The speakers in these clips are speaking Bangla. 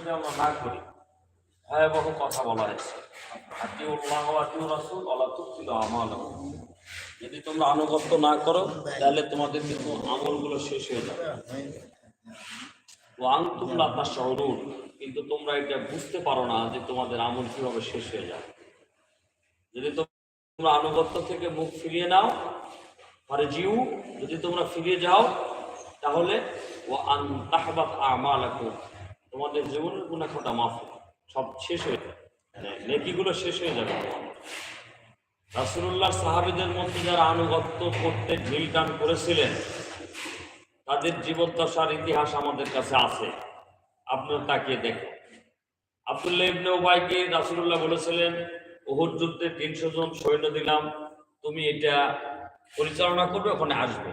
যদি আমরা না করি, ভয়াবহ কথা বলা হয়েছে যদি তোমরা আনুগত্য না করো, তাহলে তোমাদের কিন্তু আমলগুলো শেষ হয়ে যাবে। ওয়াং তোমরা আপনার শহরুন কিন্তু তোমরা এটা বুঝতে পারো না যে তোমাদের আমল কীভাবে শেষ হয়ে যাবে। যদি তোমরা আনুগত্য থেকে মুখ ফিরিয়ে নাও আর জিউ যদি তোমরা ফিরিয়ে যাও, তাহলে ও আন তাহবাত আমাল তোমাদের জীবনের গুণাখটা মাফ হবে। সব শেষ হয়ে যাবে। মানে নেকিগুলো শেষ হয়ে যাবে। রাসুল্লাহ সাহাবিদের মধ্যে যারা আনুগত্য করতে ঢিল টান করেছিলেন, তাদের জীবদ্দশার ইতিহাস আমাদের কাছে আছে। আপনার তাকিয়ে দেখুন। আব্দুল্লাহ ইবনে উবাইকে রাসুল্লাহ বলেছিলেন, ওহুদ যুদ্ধে তিনশো জন সৈন্য দিলাম। তুমি এটা পরিচালনা করবে, ওখানে আসবে।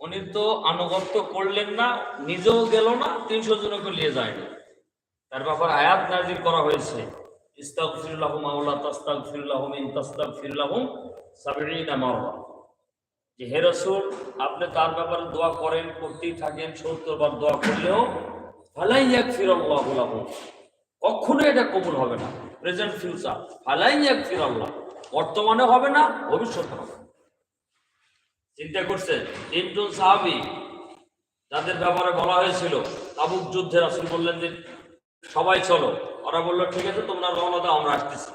উনি তো আনুগত্য করলেন না, নিজেও গেল না, তিনশো জনকে নিয়ে যায়নি তার ব্যাপারে আয়াত নাজির করা হয়েছে। ইস্তাগফিরুল্লাহুম আওলা তাস্তাগফিরুল্লাহুম ইন তাস্তাগফিরুল্লাহুম সাবঈনা মাররা যে হে রাসূল, আপনি তার ব্যাপারে দোয়া করেন, করতেই থাকেন 70 বার দোয়া করলেও ফালাই ইয়াগফিরুল্লাহু লাহুম কখনো এটা কবুল হবে না। Present future. ফালাই ইয়াগফিরুল্লাহ। বর্তমানে হবে না ভবিষ্যতে হবে। চিন্তা করছেন তিনজন সাহাবি যাদের ব্যাপারে বলা হয়েছিল, তাবুক যুদ্ধে রাসুল বললেন যে, সবাই চলো। ওরা বলল, ঠিক আছে, তোমরা রওনা দাও, আমরা আসতেছি।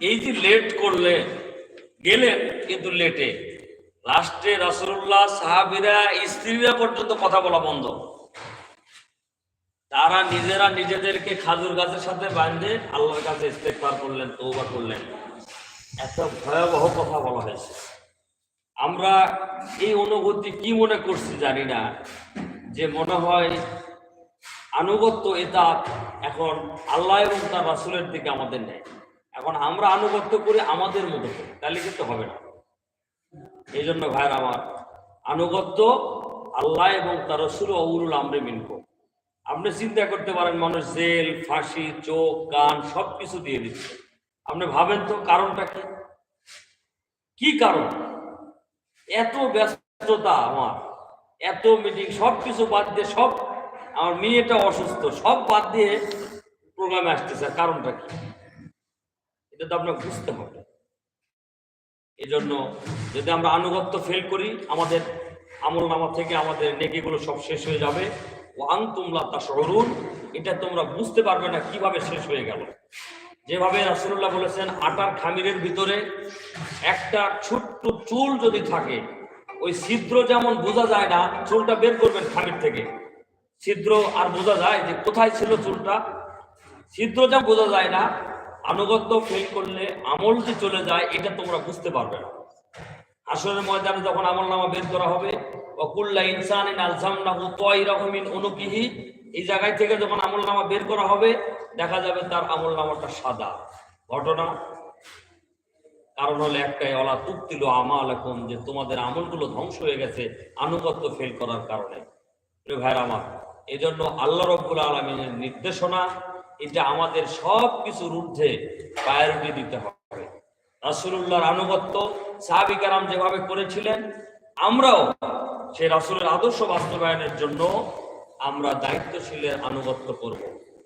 এই যে লেট করলে গেলেন কিন্তু লেটে লাস্টে রাসুল্লাহ সাহাবিরা, স্ত্রীরা পর্যন্ত কথা বলা বন্ধ। তারা নিজেরা নিজেদেরকে খাজুর গাছের সাথে বাঁধে, আল্লাহর কাছে ইস্তেকবার করলেন তৌবা করলেন। এত ভয়াবহ কথা বলা হয়েছে। আমরা এই অনুভূতি কি মনে করছি জানি না, যে মনে হয় আনুগত্য এটা এখন আল্লাহ এবং তার রাসুলের দিকে আমাদের নেয় এখন আমরা আনুগত্য করি আমাদের মতো তাহলে কিন্তু হবে না। এই জন্য ভাইয়ের আমার, আনুগত্য আল্লাহ এবং তার রসুল অউরুল আমরে মিনকো আপনি চিন্তা করতে পারেন, মানুষ জেল, ফাঁসি, চোখ, কান সব কিছু দিয়ে দিচ্ছে। আপনি ভাবেন তো কারণটা কি? কি কারণ? এত ব্যস্ততা আমার, এত মিটিং সব কিছু বাদ দিয়ে সব, আমার মেয়েটা অসুস্থ, সব বাদ দিয়ে প্রোগ্রামে আসতেছে কারণটা কি? এটা তো আপনাকে বুঝতে হবে। এই জন্য যদি আমরা আনুগত্য ফেল করি, আমাদের আমল নামা থেকে আমাদের নেকিগুলো সব শেষ হয়ে যাবে। ও আংতুমলা তা শহরুন এটা তোমরা বুঝতে পারবে না কীভাবে শেষ হয়ে গেল। যেভাবে রাসুল্লাহ বলেছেন, আটার খামিরের ভিতরে একটা ছোট্ট চুল যদি থাকে, ওই ছিদ্র যেমন বোঝা যায় না, চুলটা বের করবেন খামির থেকে। ছিদ্র আর বোঝা যায় যে কোথায় ছিল চুলটা। ছিদ্র যা বোঝা যায় না, আনুগত্য ফেল করলে আমল যে চলে যায়, এটা তোমরা বুঝতে পারবে না। আসরের ময়দানে যখন আমল নামা বের করা হবে অকুল্লা ইনসান আলসামনাহু তয়রহমিন অনুকিহি এই জায়গায় থেকে যখন আমল নামা বের করা হবে, দেখা যাবে তার আমল নামাটা সাদা। ঘটনা কারণ হলো একটাই, অলা তুক্তিল আমাল এখন যে তোমাদের আমলগুলো ধ্বংস হয়ে গেছে, আনুগত্য ফেল করার কারণে। ভাইয়ের আমার এই জন্য আল্লাহ রব্বুল আলমিনের নির্দেশনা এটা আমাদের সব কিছুর ঊর্ধ্বে প্রায়োরিটি দিতে হবে। রাসুল্লাহর আনুগত্য, সাহাবিকারাম যেভাবে করেছিলেন, আমরাও সেই রাসুলের আদর্শ বাস্তবায়নের জন্য আমরা দায়িত্বশীলের আনুগত্য করব।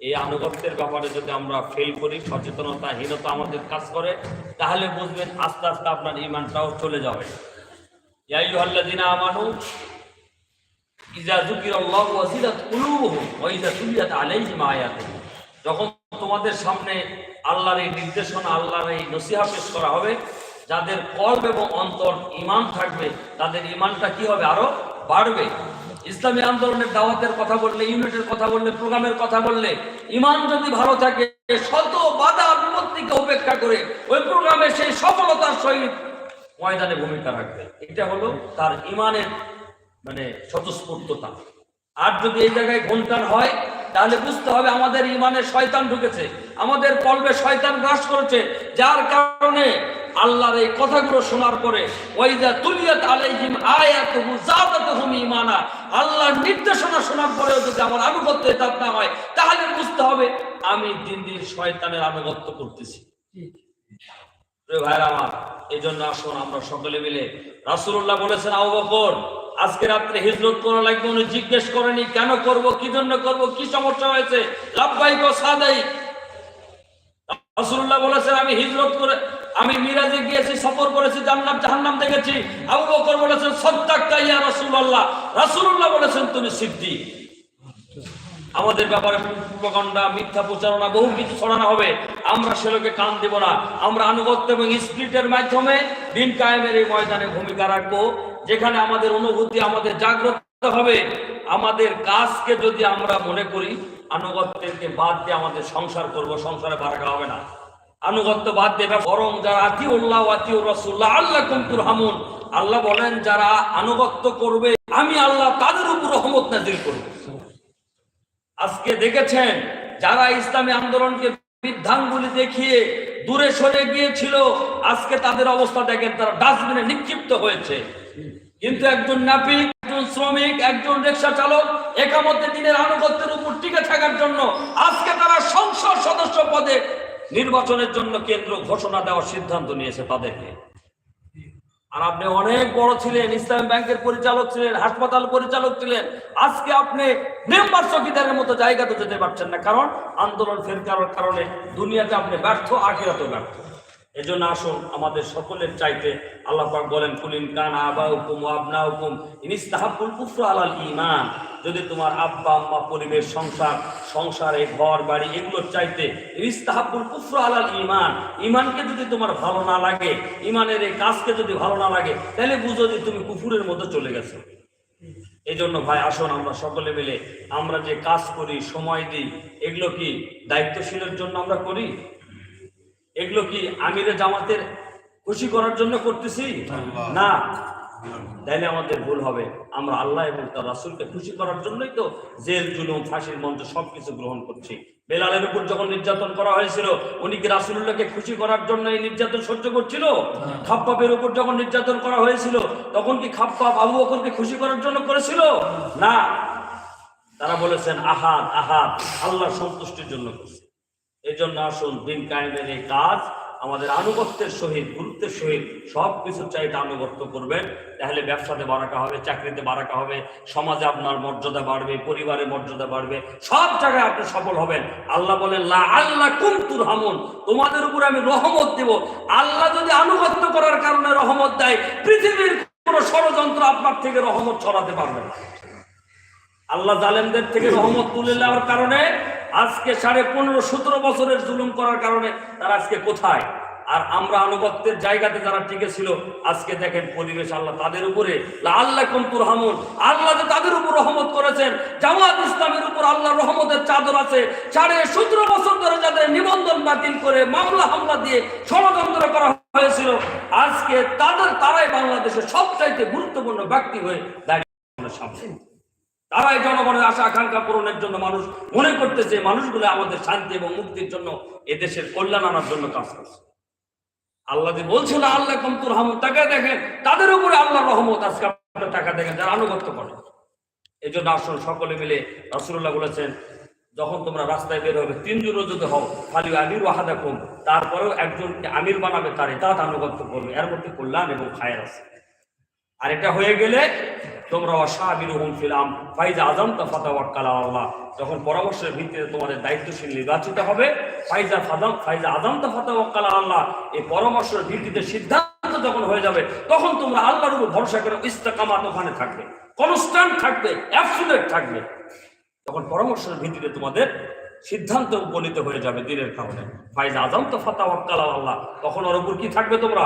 এই আনুগত্যের ব্যাপারে যদি আমরা ফেল করি সচেতনতাহীনতা আমাদের কাজ করে, তাহলে বুঝবেন আস্তে আস্তে আপনার ইমানটাও চলে যাবে আয়াতুহু যখন তোমাদের সামনে আল্লাহর এই নির্দেশনা, আল্লাহর এই নসিহা পেশ করা হবে যাদের কল্প এবং অন্তর ইমান থাকবে, তাদের ইমানটা কি হবে? আরও বাড়বে। ইসলামী আন্দোলনের দাওয়াতের কথা বললে, ইউনিটের কথা বললে, প্রোগ্রামের কথা বললে ইমান যদি ভালো থাকে, শত বাধা বিপত্তিকে উপেক্ষা করে ওই প্রোগ্রামে সেই সফলতার সহিত ময়দানে ভূমিকা রাখবে। এটা হলো তার ইমানের মানে স্বতঃস্ফূর্ততা। আর যদি এই জায়গায় ঘণ্টার হয়, তাহলে বুঝতে হবে আমাদের ইমানে শয়তান ঢুকেছে। আমাদের কলবে শয়তান গ্রাস করেছে, যার কারণে আল্লাহর এই কথাগুলো শোনার পরে ওয়াইদা তুলিয়াত আলাইহিম আয়াতুহু জাদাতুহুম ঈমানা। আল্লাহর নির্দেশনা শোনার পরেও যদি আমার আনুগত্য এতাত না হয়, তাহলে বুঝতে হবে আমি দিন দিন শয়তানের আনুগত্য করতেছি। ভাইরা আমার এই জন্য আসুন আমরা সকলে মিলে রাসূলুল্লাহ বলেছেন, আবু বকর, আজকে রাত্রে হিজরত করা লাগবে। উনি জিজ্ঞেস করেনি কেন করব, কি জন্য করব, কি সমস্যা হয়েছে? লাভবাহিক সাদাই রাসূলুল্লাহ বলেছেন, আমি হিজরত করে আমি মিরাজে গিয়েছি, সফর করেছি, জান্নাত, জাহান্নাম দেখেছি। আবু বকর বলেছেন, সদ্দাক্কা ইয়া রাসূলুল্লাহ। রাসূলুল্লাহ বলেছেন, তুমি সিদ্দিক। আমাদের ব্যাপারে প্রকাণ্ডা মিথ্যা প্রচারণা, বহু কিছু ছড়ানো হবে। আমরা সেলোকে কান দেব না। আমরা আনুগত্য এবং স্প্রিটের মাধ্যমে দিন কায়েমের এই ময়দানে ভূমিকা রাখব, যেখানে আমাদের অনুভূতি, আমাদের জাগ্রত হবে। আমাদের কাজকে যদি আমরা মনে করি, আনুগত্যকে বাদ দিয়ে আমাদের সংসার করব, সংসারে বারাকা হবে না। আনুগত্য বাদ দেবে। বরং যারা আতি উল্লাহ আতি রসুল্লাহ আল্লাহ কুমতুর হামুন আল্লাহ বলেন, যারা আনুগত্য করবে, আমি আল্লাহ তাদের উপর রহমত নাজিল করব। আজকে দেখেছেন, যারা ইসলামী আন্দোলনকে বৃদ্ধাঙ্গুলি দেখিয়ে দূরে সরে গিয়েছিল, আজকে তাদের অবস্থা দেখেন, তারা ডাস্টবিনে নিক্ষিপ্ত হয়েছে। কিন্তু একজন নাপিক একজন শ্রমিক, একজন রিক্সা চালক একামতে দিনের আনুগত্যের উপর টিকে থাকার জন্য আজকে তারা সংসদ সদস্য পদে নির্বাচনের জন্য কেন্দ্র ঘোষণা দেওয়ার সিদ্ধান্ত নিয়েছে তাদেরকে। আর আপনি অনেক বড় ছিলেন, ইসলাম ব্যাংকের পরিচালক ছিলেন, হাসপাতাল পরিচালক ছিলেন। আজকে আপনি মেম্বার চকিদারের মতো জায়গাতে যেতে পারছেন না, কারণ আন্দোলন ফেরকার কারণে দুনিয়াতে আপনি ব্যর্থ, আখিরাতেও ব্যর্থ। এজন্য আসুন, আমাদের সকলের চাইতে আল্লাহ বলেন, কুলিন কান আবা হুকুম আবনা হুকুম ইনিস্তাহাবুল কুফর আলাল ইমান যদি তোমার আব্বা আম্মা পরিবেশ সংসার সংসারে ঘর বাড়ি এগুলোর চাইতে ইস্তাহাবুল কুফর আলাল ইমান ইমানকে যদি তোমার ভালো না লাগে ইমানের এই কাজকে যদি ভালো না লাগে তাহলে বুঝো যে তুমি কুফুরের মধ্যে চলে গেছো। এই জন্য ভাই আসুন আমরা সকলে মিলে আমরা যে কাজ করি সময় দিই এগুলো কি দায়িত্বশীলের জন্য আমরা করি? এগুলো কি আমিরে জামাতের খুশি করার জন্য করতেছি? না। তাইলে আমাদের ভুল হবে। আমরা আল্লাহ এবং তার রাসুলকে খুশি করার জন্যই তো জেল জুলুম ফাঁসির মঞ্চ সবকিছু গ্রহণ করছি। বেলালের উপর যখন নির্যাতন করা হয়েছিল উনি কি রাসুল্লাহকে খুশি করার জন্য এই নির্যাতন সহ্য করছিল? খাপ্পাপের উপর যখন নির্যাতন করা হয়েছিল তখন কি খাপ্পাপ আবু বকরকে খুশি করার জন্য করেছিল? না। তারা বলেছেন আহাদ আহাদ আল্লাহ সন্তুষ্টির জন্য করছে। এই জন্য আসুন দিন কায়েমের এই কাজ আমাদের আনুগত্যের সহিত, গুরুত্বের সহিত সব কিছু চাইতে আনুগত্য করবেন। তাহলে ব্যবসাতে বাড়াকা হবে, চাকরিতে বাড়াকা হবে, সমাজে আপনার মর্যাদা বাড়বে পরিবারের মর্যাদা বাড়বে, সব জায়গায় আপনি সফল হবেন। আল্লাহ বলেন, লা আল্লাহ কুমতুর হামুন তোমাদের উপরে আমি রহমত দেব। আল্লাহ যদি আনুগত্য করার কারণে রহমত দেয়, পৃথিবীর কোন ষড়যন্ত্র আপনার থেকে রহমত ছড়াতে পারবে না। আল্লাহ জালেমদের থেকে রহমত তুলে নেওয়ার কারণে আজকে সাড়ে পনেরো, সতেরো বছরের জুলুম করার কারণে তারা আজকে কোথায়? আর আমরা আনুগত্যের জায়গাতে যারা টিকে ছিল আজকে দেখেন পরিবেশ আল্লাহ তাদের উপরে। আল্লাহ কুমতুর হামুন আল্লাহ যে তাদের উপর রহমত করেছেন। জামাত ইসলামের উপর আল্লাহ রহমতের চাদর আছে। সাড়ে সতেরো বছর ধরে যাদের নিবন্ধন বাতিল করে মামলা হামলা দিয়ে ষড়যন্ত্র করা হয়েছিল, আজকে তাদের, তারাই বাংলাদেশের সবচাইতে গুরুত্বপূর্ণ ব্যক্তি হয়ে দাঁড়িয়ে সামনে। তারাই জনগণের আশা, আকাঙ্ক্ষা পূরণের জন্য মানুষ মনে করতেছে, মানুষগুলো আমাদের শান্তি এবং মুক্তির জন্য এদেশের কল্যাণ আনার জন্য কাজ করছে। আল্লাহ যে বলছিল আল্লাহ কমতুর হামুদ তাকে দেখেন, তাদের উপরে আল্লাহ রহমত আজকে আপনার টাকা দেখেন, যারা আনুগত্য করে। এই জন্য আসল সকলে মিলে রসুল্লাহ বলেছেন, যখন তোমরা রাস্তায় বের হবে তিনজনও যদি হও খালি আমির ওয়াহাদা কম তারপরেও একজনকে আমির বানাবে তার এটা আনুগত্য করবে। এর মধ্যে কল্যাণ এবং খায়ের আছে। আর এটা হয়ে গেলে তোমরা অসাবিরুহুম ফিলাম ফাইজা আজম তাফাতাওয়াক্কাল আল্লাহ। যখন পরামর্শের ভিত্তিতে তোমাদের দায়িত্বশীল নির্বাচিত হবে, ফাইজা ফাদাম ফাইজা আজম তাফাতাওয়াক্কাল আল্লাহ, এই পরামর্শের ভিত্তিতে সিদ্ধান্ত যখন হয়ে যাবে, তখন তোমরা আল্লাহর উপর ভরসা করে ইস্তেকামাত ওখানে থাকবে। কনস্ট্যান্ট থাকবে অ্যাবসুলেট থাকবে। তখন পরামর্শের ভিত্তিতে তোমাদের সিদ্ধান্ত উপনীত হয়ে যাবে দিনের কারণে। ফাইজ আজম তো ফাতা ওয়াক্কাল আল্লাহ। তখন ওর উপর কি থাকবে তোমরা?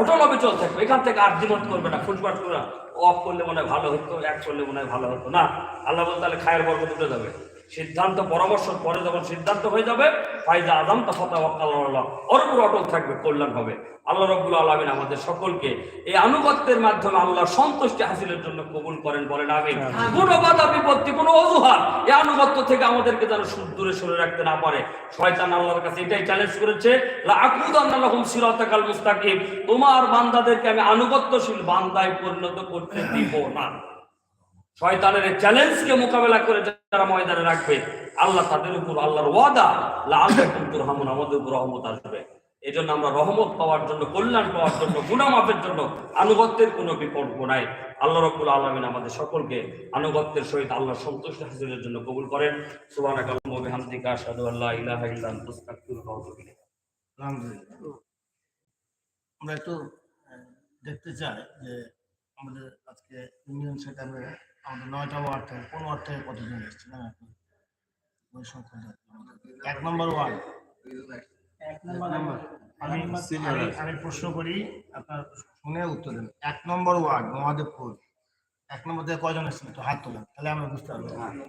অটল অবিচল থাকবে। এখান থেকে আর জীবন করবে না ফুটপাট করবে না। অফ করলে মনে হয় ভালো হতো এক করলে মনে হয় ভালো হতো। না আল্লাহ বলতে তাহলে খায়ের বর্গ দুটো যাবে। সিদ্ধান্ত পরামর্শ পরে যখন সিদ্ধান্ত হয়ে যাবে ফাইজা আজম তা ফাতা আল্লাহ ওর উপর অটল থাকবে কল্যাণ হবে। আল্লাহ রব্বুল আলমিন আমাদের সকলকে এই আনুগত্যের মাধ্যমে আল্লাহ সন্তুষ্টি হাসিলের জন্য কবুল করেন বলেন আমি কোনো বাধা বিপত্তি কোনো অজুহাত এই আনুগত্য থেকে আমাদেরকে যেন দূরে সরে রাখতে না পারে। শয়তান আল্লাহর কাছে এটাই চ্যালেঞ্জ করেছে সিরাতাকাল মুস্তাকিম। তোমার বান্দাদেরকে আমি আনুগত্যশীল বান্দায় পরিণত করতে দিব না। শয়তানের চ্যালেঞ্জকে মোকাবেলা করে যারা ময়দানে রাখবে, আল্লাহ তাদের উপর, আল্লাহর ওয়াদা লা আল্লাহ কুমতুর হামুন আমাদের উপর রহমত আসবে। এই জন্য আমরা রহমত পাওয়ার জন্য, কল্যাণ পাওয়ার জন্য গুণামাপের জন্য আনুগত্যের কোনো বিকল্প নাই। আল্লাহ রব্বুল আলমিন আমাদের সকলকে আনুগত্যের সহিত আল্লাহ সন্তুষ্ট হাসিলের জন্য কবুল করেন। সুবাহ হামদিকা আশহাদু আল্লাহ ইলাহা আমরা একটু দেখতে চাই যে আমাদের আজকে ইউনিয়ন সেক্রেটারি আমাদের নয়টা ওয়ার্ড থেকে কোন ওয়ার্ড থেকে কতজন এসছে? না আপনি? ওই সংখ্যা এক নম্বর ওয়ার্ড। আমি আমি- আমি প্রশ্ন করি আপনার শুনে উত্তর দেন। এক নম্বর ওয়ার্ড মহাদেবপুর। এক নম্বর থেকে কজন এসেছেন তো হাত তোলেন তাহলে আমরা বুঝতে পারব।